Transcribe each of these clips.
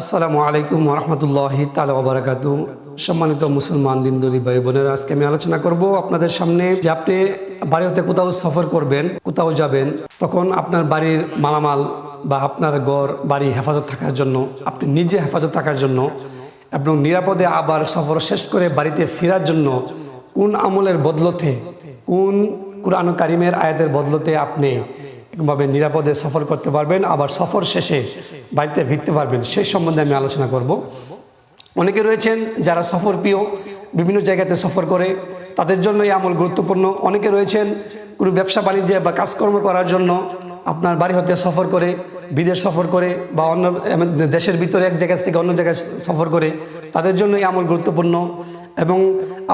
আসসালামু আলাইকুম রহমতুল্লাহি তালা বারাকাতু সম্মানিত মুসলমান দিনদরি ভাই বোনেরা, আজকে আমি আলোচনা করব আপনাদের সামনে যে আপনি বাড়ি হতে কোথাও সফর করবেন, কোথাও যাবেন, তখন আপনার বাড়ির মালামাল বা আপনার ঘর, বাড়ি হেফাজত থাকার জন্য, আপনি নিজে হেফাজত থাকার জন্য এবং নিরাপদে আবার সফর শেষ করে বাড়িতে ফেরার জন্য কোন আমলের বদলতে, কোন কোরআন কারিমের আয়াতের বদলতে আপনি এরকমভাবে নিরাপদে সফর করতে পারবেন, আবার সফর শেষে বাড়িতে ফিরতে পারবেন সেই সম্বন্ধে আমি আলোচনা করব। অনেকে রয়েছেন যারা সফর প্রিয় বিভিন্ন জায়গাতে সফর করে, তাদের জন্য এই আমল গুরুত্বপূর্ণ। অনেকে রয়েছেন কোনো ব্যবসা, বাণিজ্যে বা কাজকর্ম করার জন্য আপনার বাড়ি হতে সফর করে, বিদেশ সফর করে বা অন্য দেশের ভিতরে এক জায়গা থেকে অন্য জায়গায় সফর করে, তাদের জন্য এই আমল গুরুত্বপূর্ণ। এবং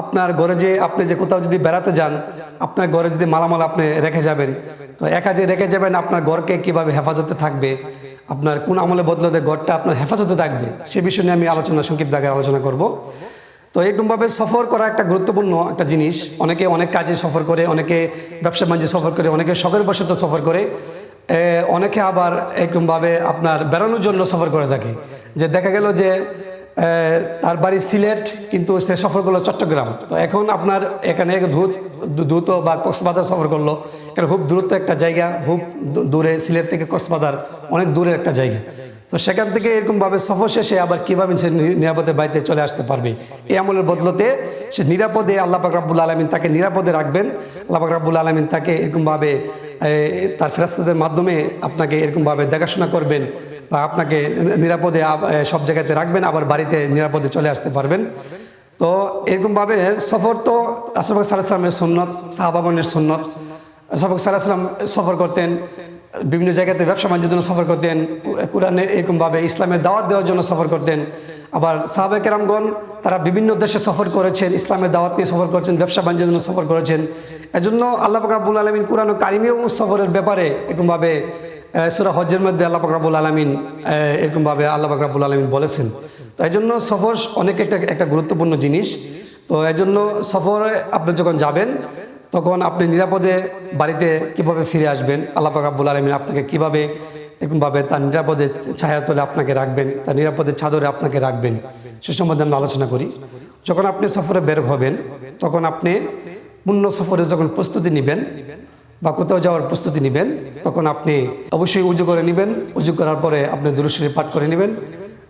আপনার ঘরে যে আপনি যে কোথাও যদি বেড়াতে যান, আপনার ঘরে যদি মালামাল আপনি রেখে যাবেন, তো একা যে রেখে যাবেন আপনার ঘরকে কীভাবে হেফাজতে থাকবে, আপনার কোন আমলে বদলাতে ঘরটা আপনার হেফাজতে থাকবে, সে বিষয় নিয়ে আমি আলোচনা, সংক্ষিপ্ত আগে আলোচনা করব। তো এরকমভাবে সফর করা একটা গুরুত্বপূর্ণ একটা জিনিস। অনেকে অনেক কাজে সফর করে, অনেকে ব্যবসা বাণিজ্যে সফর করে, অনেকে শখের বশত সফর করে। অনেকে আবার এরকমভাবে আপনার বেড়ানোর জন্য সফর করে থাকে। যে দেখা গেল যে তার বাড়ি সিলেট, কিন্তু সে সফর করল চট্টগ্রাম। তো এখন আপনার এখানে দ্রুত বা কক্সবাজার সফর করল। এখানে খুব দ্রুত একটা জায়গা, খুব দূরে সিলেট থেকে কক্সবাজার, অনেক দূরের একটা জায়গা। তো সেখান থেকে এরকমভাবে সফর শেষে আবার কীভাবে সে নিরাপদে বাড়িতে চলে আসতে পারবে, এই আমলের বদলতে সে নিরাপদে আল্লাহ রাব্বুল আলমিন তাকে নিরাপদে রাখবেন। আল্লাহ রাব্বুল আলমিন তাকে এরকমভাবে তার ফেরাস্তাদের মাধ্যমে আপনাকে এরকমভাবে দেখাশোনা করবেন। বা আপনাকে নিরাপদে সব জায়গাতে রাখবেন, আবার বাড়িতে নিরাপদে চলে আসতে পারবেন। তো এরকমভাবে সফর তো রাসুলবাগ সাল্লাহামের সন্ন্যত সাহাবাগনের সন্ন্যত সফর সাল্লাহাম সফর করতেন, বিভিন্ন জায়গাতে ব্যবসা বাণিজ্যের জন্য সফর করতেন কোরআনের এরকমভাবে ইসলামের দাওয়াত দেওয়ার জন্য সফর করতেন। আবার সাহাবে কেরামগণ, তারা বিভিন্ন দেশে সফর করেছেন, ইসলামের দাওয়াত নিয়ে সফর করেছেন, ব্যবসা বাণিজ্যের জন্য সফর করেছেন। এজন্য আল্লাহ ফাকরাবুল আলমিন কোরআন ও কারিমেও সফরের ব্যাপারে এরকমভাবে সুরা হজ্জের মধ্যে আল্লাহ ফাকরাবুল আলমিন এরকমভাবে আল্লাহ ফাকরাবুল আলমিন বলেছেন। তো এই জন্য সফর অনেক একটা একটা গুরুত্বপূর্ণ জিনিস। তো এই জন্য সফরে আপনি যখন যাবেন, তখন আপনি নিরাপদে বাড়িতে কীভাবে ফিরে আসবেন, আল্লাহ পাক রাব্বুল আলমিন আপনাকে কীভাবে এরকমভাবে তার নিরাপদে ছায়া তলে আপনাকে রাখবেন, তার নিরাপদে চাদরে আপনাকে রাখবেন, সে সম্বন্ধে আমরা আলোচনা করি। যখন আপনি সফরে বের হবেন, তখন আপনি পূর্ণ সফরে যখন প্রস্তুতি নেবেন বা কোথাও যাওয়ার প্রস্তুতি নেবেন, তখন আপনি অবশ্যই উজু করে নেবেন। উজু করার পরে আপনি দুরুশ্বরী পাঠ করে নেবেন।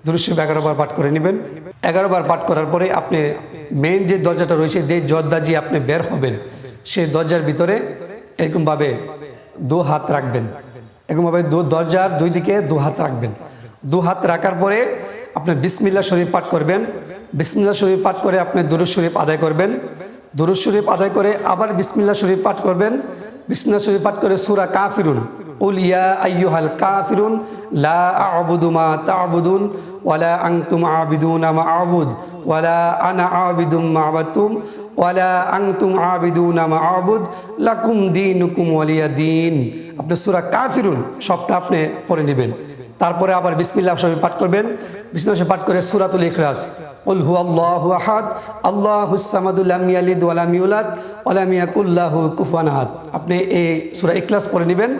দুরুশ্বরী এগারো বার পাঠ করে নেবেন। এগারো বার পাঠ করার পরে আপনি মেইন যে দরজাটা রয়েছে, যে দরজা যে আপনি বের হবেন, সেই দরজার ভিতরে এরকমভাবে দু হাত রাখবেন। এরকমভাবে দু দরজার দুই দিকে দু হাত রাখবেন। দু হাত রাখার পরে আপনি বিসমিল্লা শরীফ পাঠ করবেন। বিসমিল্লা শরীফ পাঠ করে আপনি দুরুজ শরীফ আদায় করবেন। দুরুজ শরীফ আদায় করে আবার বিসমিল্লা শরীফ পাঠ করবেন। বিসমিল্লা শরীফ পাঠ করে সুরা কাফিরুন। উল ইয়া আইয়ুহাল কাফিরুন, লা আ'বুদু মা তা'বুদুন ওয়ালা আংতুম আবিদুন আমা আ'বুদ ওয়ালা আনা আবিদুম মা ওয়ালা আংতুম আবিদুন আমা আ'বুদ, লাকুম দিন দীনুকুম ওয়ালিয়া দিন। আপনি সূরা কাফিরুন, সবটা আপনি পড়ে নেবেন। তারপরে আবার বিসমিল্লাহ সাহেব পাঠ করবেন। বিসমিল্লাহ পাঠ করে সুরাতুল ইখলাস। উল হু আল্লাহু আহাদ, আল্লাহু সামাদুল লাম ইয়ালিদ ওয়া লাম ইউলাদ আহাদ। আপনি এই সুরা ইখলাস পড়ে নেবেন।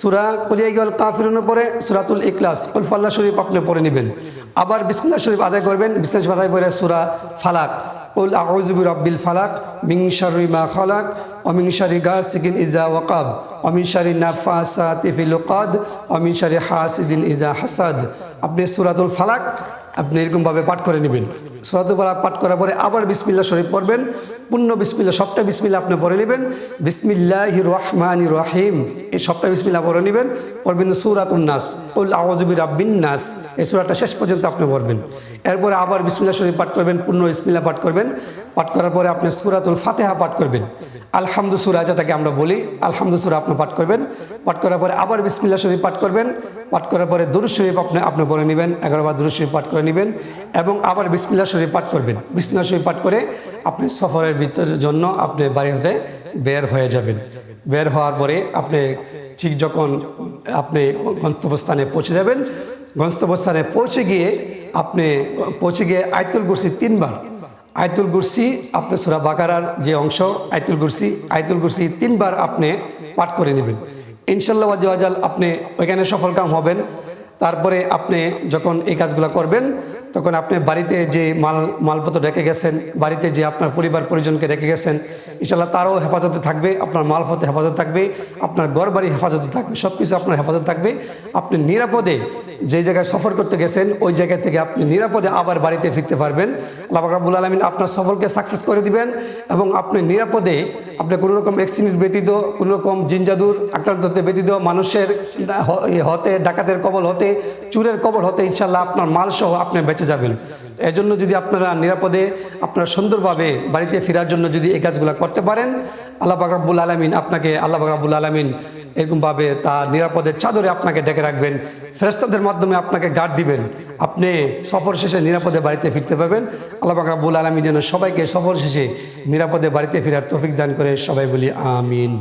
সুরা কুল ইয়াল কাফিরুন পড়ে সুরাতুল ইখলাস। ফাল্লাহ শরীফ আপনি পড়ে নেবেন। আবার বিসমিল্লাহ শরীফ আদায় করবেন। বিসমিল্লাহ আদায় করে সুরা ফালাক। উল আউযু বিরাব্বিল ফালাক মিন শাররি মা খালাক। ومن شر غاسق إذا وقب ومن شر النفاثات في العقد ومن شر حاسد إذا حسد আপনি সূরাতুল ফালাক আপনি এরকমভাবে পাঠ করে নেবেন ফালাক পাঠ করার পরে আবার বিসমিল্লাহ শরীফ পড়বেন। পূর্ণ বিসমিল্লাহ, সবটা বিসমিল্লাহ আপনি পড়ে নেবেন। বিসমিল্লাহ রহমান রহিম, এই সবটা বিসমিল্লাহ পড়ে নেবেন। পড়বেন সূরাতুন নাস উল রাব্বিন নাস, এই সূরাটা শেষ পর্যন্ত আপনি পড়বেন। এরপরে আবার বিসমিল্লাহ শরীফ পাঠ করবেন পূর্ণ বিসমিল্লাহ পাঠ করবেন। পাঠ করার পরে আপনি সূরাতুল ফাতেহা পাঠ করবেন। আলহামদু সুরা যেটাকে আমরা বলি, আলহামদু সুরা আপনি পাঠ করবেন। পাঠ করার পরে আবার বিসমিল্লাহ শরীফ পাঠ করবেন। পাঠ করার পরে দুরুদ শরীফ আপনি আপনি পড়ে নেবেন, এগারো বার দুরুদ শরীফ পাঠ করে নেবেন। এবং আবার বিসমিল্লাহ শরীফ পাঠ করবেন। বিসমিল্লাহ শরীফ পাঠ করে আপনি সফরের ভিতরের জন্য আপনি বাড়ি হতে বের হয়ে যাবেন। বের হওয়ার পরে আপনি ঠিক যখন আপনি গন্তব্যস্থানে পৌঁছে যাবেন, গন্তব্যস্থানে পৌঁছে গিয়ে আপনি পৌঁছে গিয়ে আয়তুল কুরসি তিনবার। আয়তুল কুরসি আপনি সুরা বাকারার যে অংশ, আয়তুল কুরসি আয়তুল কুরসি তিনবার আপনি পাঠ করে নেবেন। ইনশাল্লাহ ওয়াজাল আপনি ওইখানে সফলকাম হবেন। তারপরে আপনি যখন এই কাজগুলো করবেন, তখন আপনি বাড়িতে যে মাল, মালপত্র রেখে গেছেন, বাড়িতে যে আপনার পরিবার পরিজনকে রেখে গেছেন ইনশাল্লাহ তারও হেফাজতে থাকবে, আপনার মালপত্র হেফাজত থাকবে, আপনার ঘর বাড়ি হেফাজতে থাকবে সব কিছু আপনার হেফাজত থাকবে। আপনি নিরাপদে যে জায়গায় সফর করতে গেছেন, ওই জায়গা থেকে আপনি নিরাপদে আবার বাড়িতে ফিরতে পারবেন। আল্লাহ রাবুল আলমিন আপনার সফরকে সাকসেস করে দিবেন এবং আপনি নিরাপদে, আপনি কোনো রকম অ্যাক্সিডেন্ট ব্যতীত, কোনো রকম জিনজাদুর আক্রান্ত হতে ব্যতীত, মানুষের ইয়ে হতে, ডাকাতের কবল হতে, চুরের কবল হতে ইনশাল্লাহ আপনার মাল সহ আপনি বেঁচে যাবেন। এজন্য যদি আপনারা নিরাপদে, আপনারা সুন্দরভাবে বাড়িতে ফেরার জন্য যদি এই কাজগুলো করতে পারেন, আল্লাহ বাকরাবুল আলমিন আপনাকে, আল্লাহ বাকরাবুল আলমিন এরকমভাবে তা নিরাপদের চাদরে আপনাকে ডেকে রাখবেন ফেরেস্তাদের মাধ্যমে আপনাকে গার্ড দিবেন। আপনি সফর শেষে নিরাপদে বাড়িতে ফিরতে পারবেন। আল্লাহ বুল আলমী যেন সবাইকে সফর শেষে নিরাপদে বাড়িতে ফেরার তৌফিক দান করে সবাই বলি আমিন।